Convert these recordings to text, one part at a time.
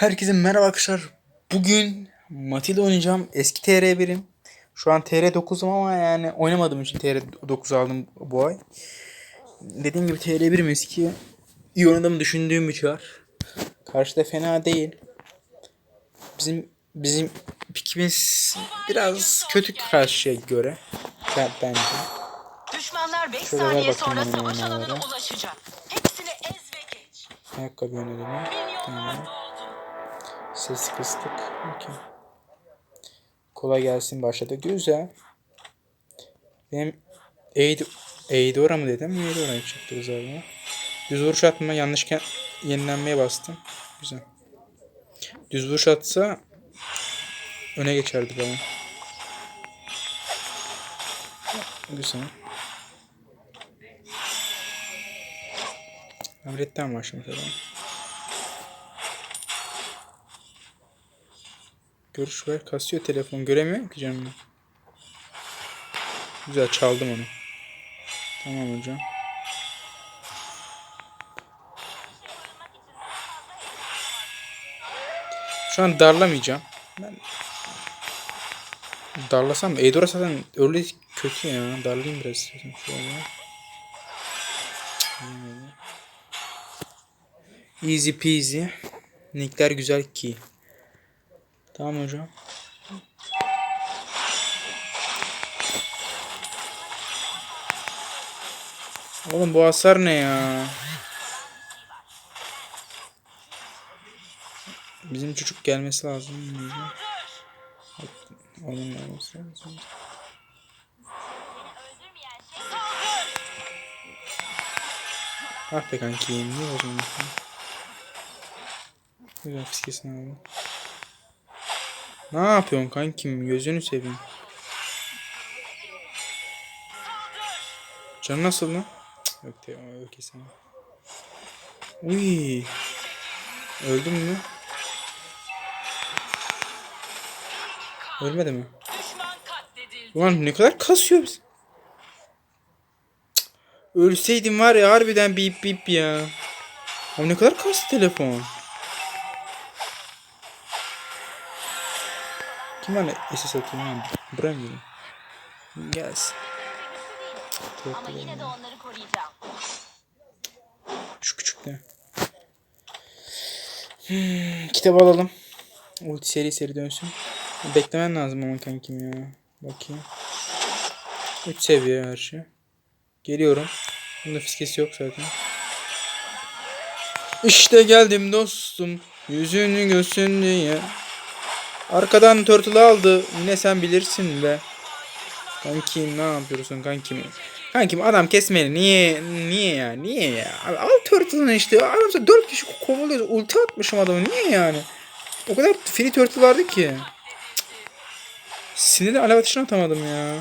Herkese merhaba arkadaşlar. Bugün Matilda oynayacağım. Eski TR1'im. Şu an TR9'um ama yani oynamadığım için TR9 aldım bu ay. Dediğim gibi TR1'im eski. İyi oynadığımı düşündüğüm bir çar. Karşıda fena değil. Bizim bizim pikimiz biraz kötü karşıya göre. Ben, bence. Düşmanlar 5 Şöyle ver saniye sonra savaş alanına ulaşacak. Hepsini ez ve geç. Ayakkabı yönelimi. Tamam. Doldu. Ses kıstık. Okey. Kolay gelsin başladı. Güzel. Benim Eid Eidora mı dedim? Eidora'yı çıktı abi. Düz vuruş atma yanlışken yenilenmeye bastım. Güzel. Düz vuruş atsa öne geçerdi bana. Güzel. Emretten başlamış adam. Görüş ver. Kasıyor telefon. Göremiyorum ki canım. Güzel çaldım onu. Tamam hocam. Şu an darlamayacağım. Ben darlasam Eidora zaten öyle kötü ya. Darlayayım biraz şöyle. Easy peasy. Nickler güzel ki. Tamam hocam. Oğlum bu hasar ne ya? Bizim çocuk gelmesi lazım. Onun gelmesi lazım. Ah be kanki niye bozulmuyorsun? Güzel fiskesini aldım. Ne yapıyorsun kankim? Gözünü seveyim. Can nasıl lan? Cık, Yok te yok. Öldüm mü? Ölmedi mi? Ulan ne kadar kasıyor biz. Ölseydim var ya harbiden bip bip ya. Ama ne kadar kastı telefon. Bana SS atıyor lan? Bırak beni. Gelsin. Ama yine de onları koruyacağım. Şu küçük ne? Hmm, kitap alalım. Ulti seri seri dönsün. Beklemen lazım ama kankim ya. Bakayım. 3 seviye her şey. Geliyorum. Bunda fiskesi yok zaten. İşte geldim dostum. Yüzünü görsün diye. Arkadan turtle aldı. Yine sen bilirsin be. Kankim ne yapıyorsun kankim? Kankim adam kesmeli. Niye? Niye ya? Niye ya? Abi, al turtle'ını işte. Adam sana 4 kişi kovalıyor. Ulti atmışım adamı. Niye yani? O kadar free turtle vardı ki. Cık. Sinirli alev ateşini atamadım ya.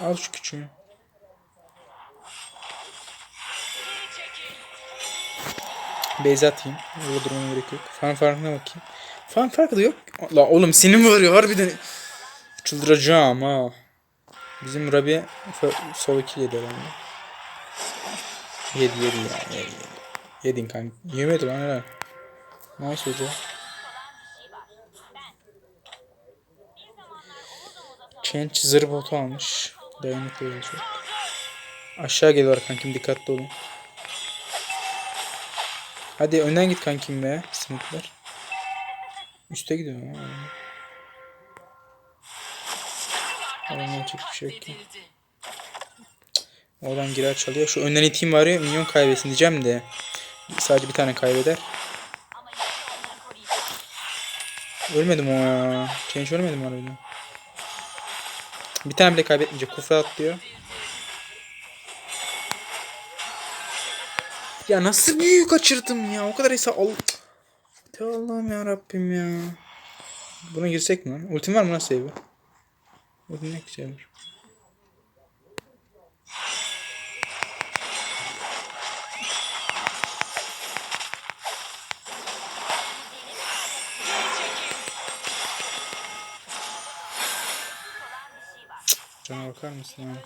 Al şu küçüğü. Beyza atayım. Burada durmama gerek yok. Fan farkına bakayım. Fan farkı da yok. La oğlum senin var ya harbiden. Çıldıracağım ha. Bizim Rabi sol iki yedi herhalde. Yedi yedi ya. Yedi, yedi. Yedin kanka. Yemedi lan helal. Nice hoca. Change zırh botu almış. Dayanıklı olacak. Aşağı geliyor kankim dikkatli olun. Hadi önden git kankim be. Sınıflar. Üste gidiyor. Ha. Oradan yapacak bir şey yok ki. Oradan girer çalıyor. Şu önden iteyim ya minyon kaybetsin diyeceğim de. Sadece bir tane kaybeder. Ölmedim o ya. Change ölmedim harbiden. Bir tane bile kaybetmeyecek. Kufra atlıyor. Ya nasıl büyük kaçırdım ya. O kadar al. Te Allah'ım ya Rabbim ya. Buna girsek mi lan? Ultim var mı lan save'e? Ultim ne güzel var. Cana bakar mısın ya?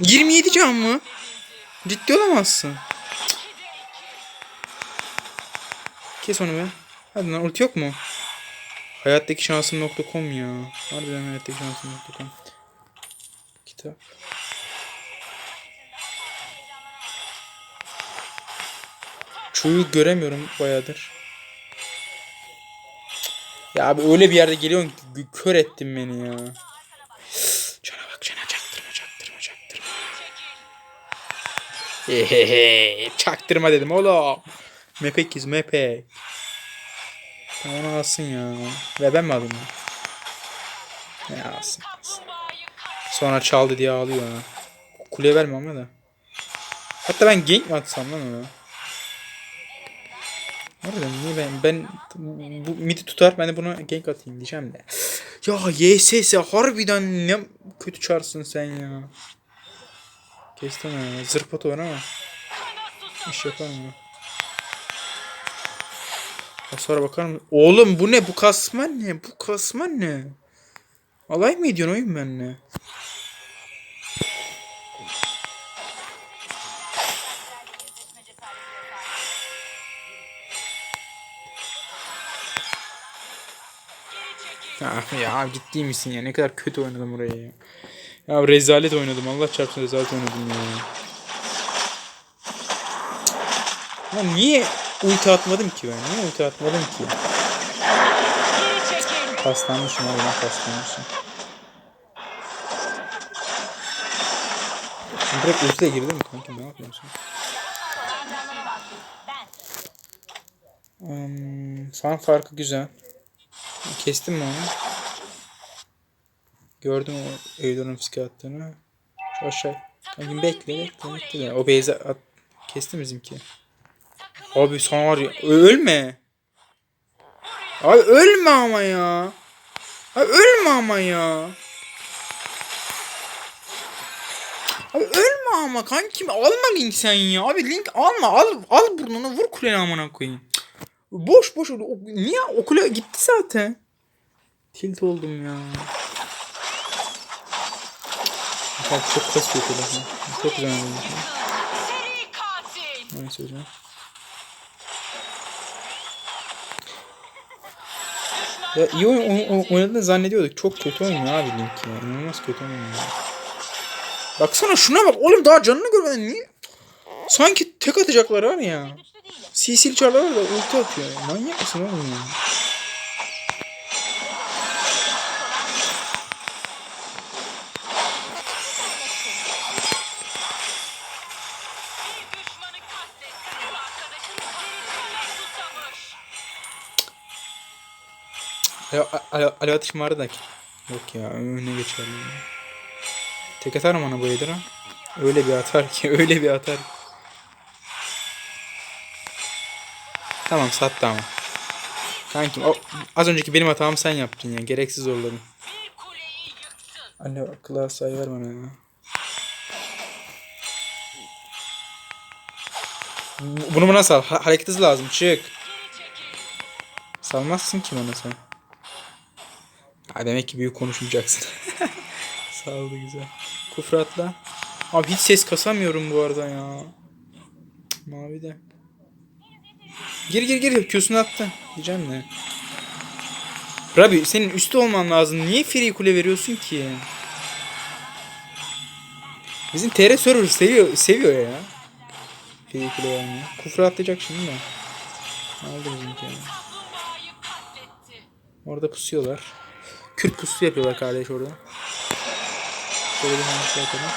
Öldürmeyen şey güçlendirir. 27 can mı? Ciddi olamazsın. Kes onu be. Hadi lan ulti yok mu? Hayattaki şansım.com ya. Harbiden hayattaki şansım.com. Kitap. Çuyu göremiyorum bayağıdır. Ya abi öyle bir yerde geliyorsun ki kör ettin beni ya. Hehehe çaktırma dedim oğlum. Mepek iz mepek. Tamam alsın ya. Ve ben mi alayım? Ne alsın. alsın. Sonra çaldı diye ağlıyor ha. Kuleye verme ama da. Hatta ben gank mi atsam lan ona? Harbiden niye ben ben bu midi tutar ben de buna gank atayım diyeceğim de. Ya YSS harbiden ne kötü çarsın sen ya. Kestim ya. Zırpat var ama. İş yapar mı? Hasara bakar mı? Oğlum bu ne? Bu kasma ne? Bu kasma ne? Alay mı ediyorsun oyun benimle? Ah ya ciddi misin ya? Ne kadar kötü oynadım orayı ya. Ya rezalet oynadım. Allah çarpsın rezalet oynadım ya. Lan niye ulti atmadım ki ben? Niye ulti atmadım ki? Paslanmışım abi ben paslanmışım. Direkt ultiyle girdim mi kanka ne yapıyorsun? Hmm, fan farkı güzel. Kestin mi onu? Gördüm o Eudor'un fiske attığını. Şu aşağı. Kanka bekle bekle bekle. de. O beyze at. Kesti bizimki? Abi sana var ya. Ölme. Abi ölme ama ya. Abi ölme ama ya. Abi ölme ama kankim alma link sen ya. Abi link alma al al burnunu vur kulene amına koyayım. Boş boş o- niye okula gitti zaten. Tilt oldum ya. Bak çok kasıyor telefon. Çok güzel katil. Neyse hocam. Ya iyi oyun, oyn- oyn- oynadığını zannediyorduk. Çok kötü oynuyor abi Link ya. İnanılmaz kötü oynuyor. Baksana şuna bak. Oğlum daha canını görmeden niye? Sanki tek atacaklar var ya. CC'li çarlar da ulti atıyor. Manyak mısın oğlum ya? Alo, alo, alo atışım vardı da. Yok ya önüne geçer. ya. Tek atar mı bana bu Edra? Öyle bir atar ki öyle bir atar. Tamam sattı ama. Kankim o, az önceki benim hatamı sen yaptın ya. Gereksiz zorladın. Anne akıllı sayı ver ya. Bu- Bunu bana sal. Ha- hareket hızı lazım. Çık. Salmazsın ki bana sen. Ha demek ki büyük konuşmayacaksın. Saldı güzel. Kufra atla. Abi hiç ses kasamıyorum bu arada ya. Mavi de. Gir gir gir. Q'sunu attı. Diyeceğim ne? Rabi senin üstte olman lazım. Niye free kule veriyorsun ki? Bizim TR server seviyor, seviyor ya. Free kule vermeyi. Kufra atlayacak şimdi de. Aldı bizimki yani. Kaplumbağayı katletti. Orada pusuyorlar. Kürt pusu yapıyorlar kardeş orada. Şöyle bir hamle yapalım.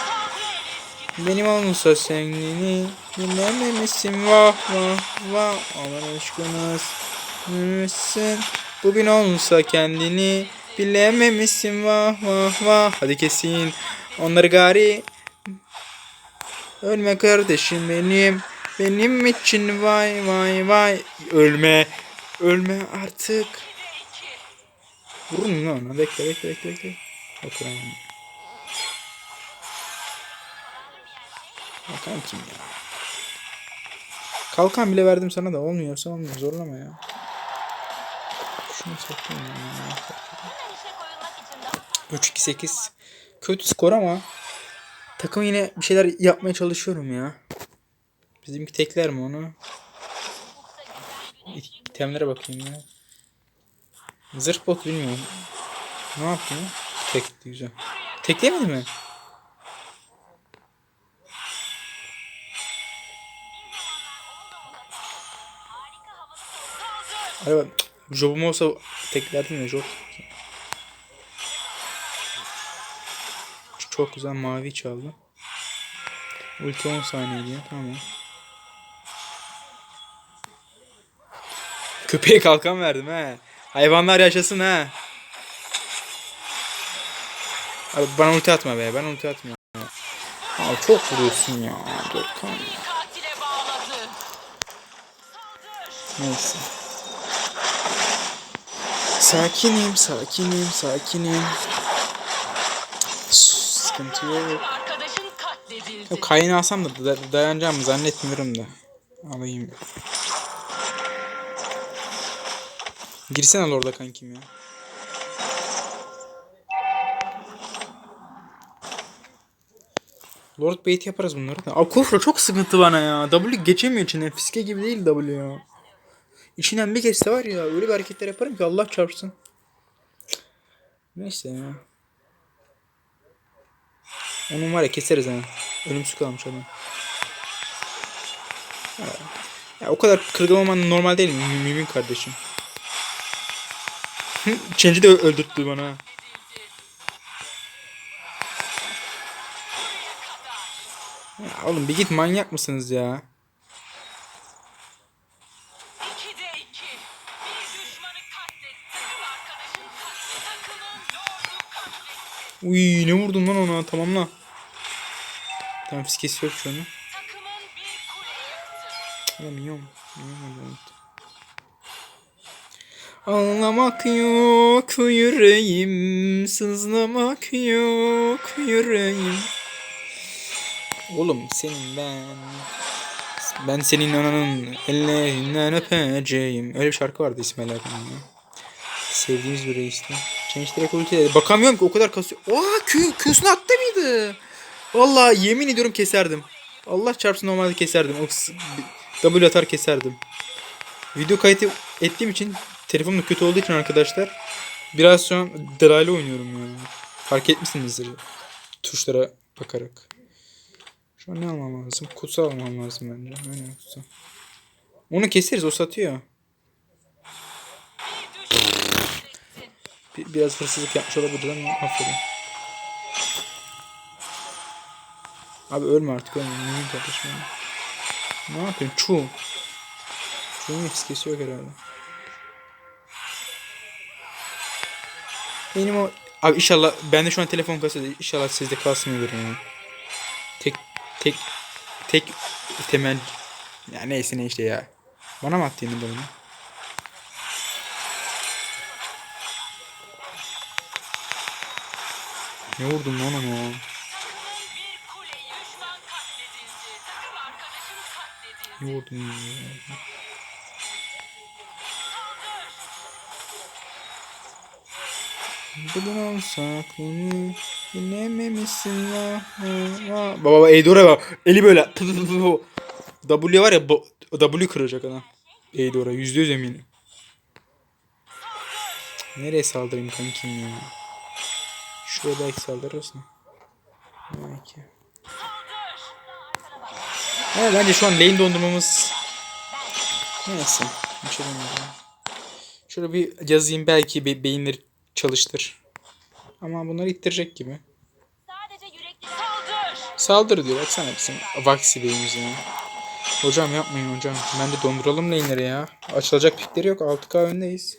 Benim olmuşsa senini dinlememişsin. Vah vah vah. Aman aşkınız Müsün Bugün olmuşsa kendini bilememişsin. Vah vah vah. Hadi kesin. Onları gari. Ölme kardeşim benim. Benim için vay vay vay. Ölme. Ölme artık Vurur mu lan? Bekle bekle bekle bekle. Lan. Bakalım kim ya. Kalkan bile verdim sana da olmuyorsa olmuyor. Zorlama ya. Şunu satayım ya. Hemen işe koyulmak için daha 3-2-8. Kötü skor ama Takım yine bir şeyler yapmaya çalışıyorum ya. Bizimki tekler mi onu? İtemlere bakayım ya. Zırh bot bilmiyorum. Ne yaptı ya? Tekti güzel. Teklemedi mi? Araba jobum olsa teklerdim ya job. Çok güzel mavi çaldı. Ulti 10 saniye diyor. Tamam. Köpeğe kalkan verdim he. Hayvanlar yaşasın he. Abi bana ulti atma be. Bana ulti atma. Abi çok vuruyorsun ya. Katile bağladı. Neyse. Sakinim, sakinim, sakinim. Sıkıntı yok. Yok kayını alsam da da- dayanacağımı zannetmiyorum da. Alayım. Girsene orada kankim ya. Lord Bait yaparız bunları da. Abi Kufra çok sıkıntı bana ya. W geçemiyor içinden. Fiske gibi değil W ya. İçinden bir geçse var ya öyle bir hareketler yaparım ki Allah çarpsın. Neyse ya. Onun var ya keseriz ha. Ölümsüz kalmış adam. Ya, o kadar kırgın olman normal değil mi? Mü- Mümin kardeşim. Change'i de öldürttü bana. Ya oğlum bir git manyak mısınız ya? Uy ne vurdun lan ona tamamla. Tamam fiskesi yok şu an. Takımın bir kule yıktı. Ağlamak yok yüreğim, sızlamak yok yüreğim. Oğlum senin ben, ben senin ananın ellerinden öpeceğim. Öyle bir şarkı vardı İsmail Hakan'ın ya. Sevdiğimiz bir reisti. Change direkt ulti dedi. Bakamıyorum ki o kadar kasıyor. Oha Q, Q'sunu attı mıydı? Vallahi yemin ediyorum keserdim. Allah çarpsın normalde keserdim. W atar keserdim. Video kayıt ettiğim için telefonum da kötü olduğu için arkadaşlar biraz şu an delaylı oynuyorum ya. Fark etmişsinizdir tuşlara bakarak. Şu an ne almam lazım? Kutsal almam lazım bence. Aynen kutsal. Onu keseriz o satıyor. Bir, biraz hırsızlık yapmış olabilir ama aferin. Abi ölme artık ölme. Mümin kardeşim. Ne yapıyorsun? Çu. Çu'nun fiskesi yok herhalde. Benim o... Abi inşallah bende şu an telefon kasıyor. İnşallah sizde kasmıyordur ya. Tek tek tek temel ya neyse ne işte ya. Bana mı attı yine bunu? Ne vurdun lan katledildi. Ne vurdun ya? Buradan olsak beni dinlememişsin la. Baba baba Eidor'a bak. Eli böyle. W var ya W kıracak adam. Eidor'a yüzde yüz eminim. Nereye saldırayım kankim ya? Şuraya belki saldırırsın. Belki. Evet bence şu an lane dondurmamız Neyse. Şöyle bir yazayım belki be beyinleri çalıştır. Ama bunları ittirecek gibi. Saldır. Diyor. Baksana bizim vaksi beyimiz ya. Hocam yapmayın hocam. Ben de donduralım lane'leri ya. Açılacak pikleri yok. 6K öndeyiz.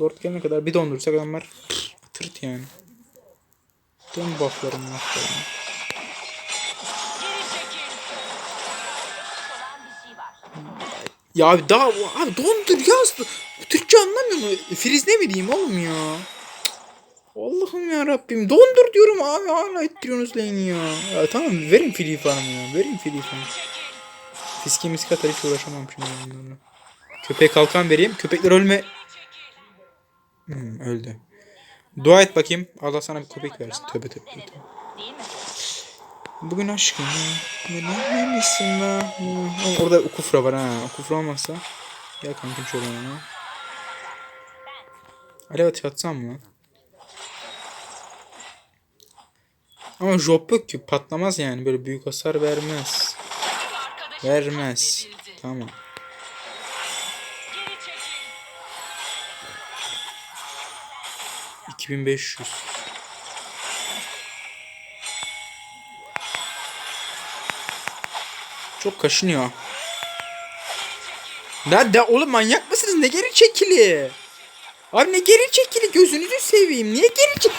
Lord gelene kadar bir dondursak adamlar pff, tırt yani. Dön bufflarım bufflarım. Ya abi daha abi dondur yaz. Türkçe anlamıyor mu? Friz ne bileyim oğlum ya. Allah'ım ya Rabbim. Dondur diyorum abi hala ittiriyorsunuz lane'i ya. ya. Tamam verin free farm'ı ya. Verin free farm'ı. Fiske miske atar hiç uğraşamam şimdi bunlarla. Köpeğe kalkan vereyim. Köpekler ölme. Hmm, öldü. Dua et bakayım. Allah sana bir köpek versin. Tövbe tövbe. tövbe. Bugün aşkım. Ne misin be? Oğlum Orada kufra var ha. Kufra olmazsa. Gel kankim şöyle yana. Alev atı atsam mı? Ama job yok ki patlamaz yani böyle büyük hasar vermez. Vermez. Tamam. Geri çekil. 2500. Çok kaşınıyor. Nerede oğlum manyak mısınız? Ne geri çekili? Abi ne geri çekili? Gözünüzü seveyim. Niye geri çek...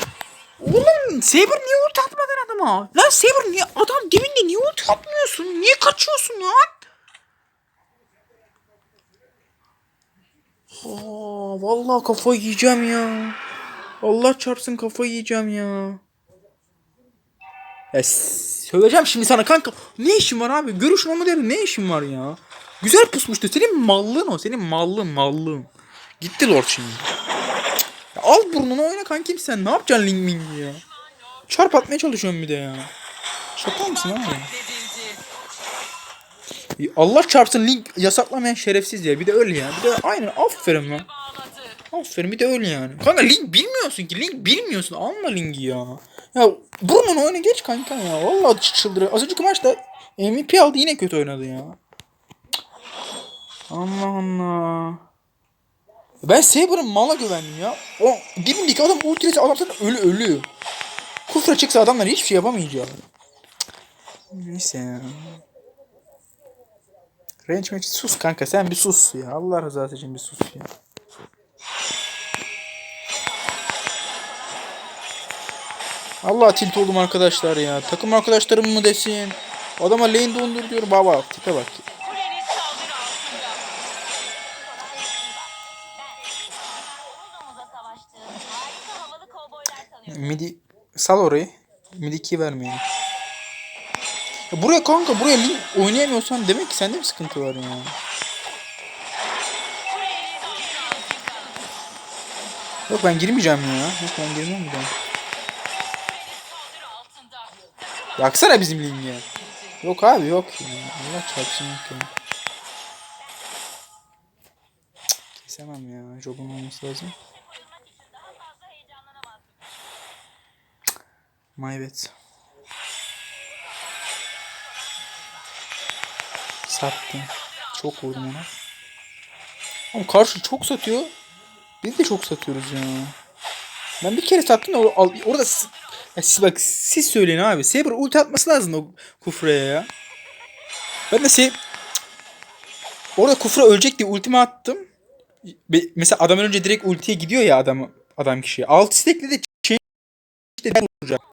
Oğlum Saber niye ulti atmadın adama? Lan Saber niye adam dibinde niye ulti atmıyorsun? Niye kaçıyorsun lan? Aa, vallahi kafayı yiyeceğim ya. Allah çarpsın kafayı yiyeceğim ya. Ya söyleyeceğim şimdi sana kanka. Ne işin var abi? Görüşün olma derim. Ne işin var ya? Güzel pusmuştu. Senin mallığın o. Senin mallığın mallığın. Gitti Lord şimdi. Ya al burnunu oyna kankim sen. Ne yapacaksın Ling Ming ya? Çarp atmaya çalışıyorum bir de ya. Şaka mısın abi? Allah çarpsın Link yasaklamayan şerefsiz ya. Bir de öyle ya. Bir de aynen aferin lan. Aferin bir de öyle yani. Kanka Link bilmiyorsun ki. Link bilmiyorsun. Alma Link'i ya. Ya burnunu oyna geç kanka ya. Vallahi çıldırıyor. Az önceki maçta MVP aldı yine kötü oynadı ya. Allah Allah. Ben Saber'ın mala güvendim ya. O dibindeki adam ultresi adam zaten ölü ölü. Kufra çıksa adamlar hiçbir şey yapamayacak. Neyse ya. Range match sus kanka sen bir sus ya. Allah rızası için bir sus ya. Allah tilt oldum arkadaşlar ya. Takım arkadaşlarım mı desin? Adama lane dondur diyor baba. Tipe bak. Kuleniz sal orayı. Midi 2 vermeyin. Ya buraya kanka buraya link oynayamıyorsan demek ki sende bir sıkıntı var ya. Kuleniz saldırı altında. Yok ben girmeyeceğim ya. Yok ben girmem bir daha. Baksana bizim linke. Yok abi yok ya. Allah çarpsın yok ya. Kesemem ya. Job'un olması lazım. Koyulmak için daha fazla heyecanlanamazdım. Maybet. Sattım. Çok vurdum ona. Ama karşı çok satıyor. Biz de çok satıyoruz ya. Ben bir kere sattım da or- orada ya siz bak siz söyleyin abi. Saber ulti atması lazım o kufraya ya. Ben de se Orada kufra ölecek diye ultimi attım. Mesela adam önce direkt ultiye gidiyor ya adam adam kişiye. Altı stekli de şey işte vuracak.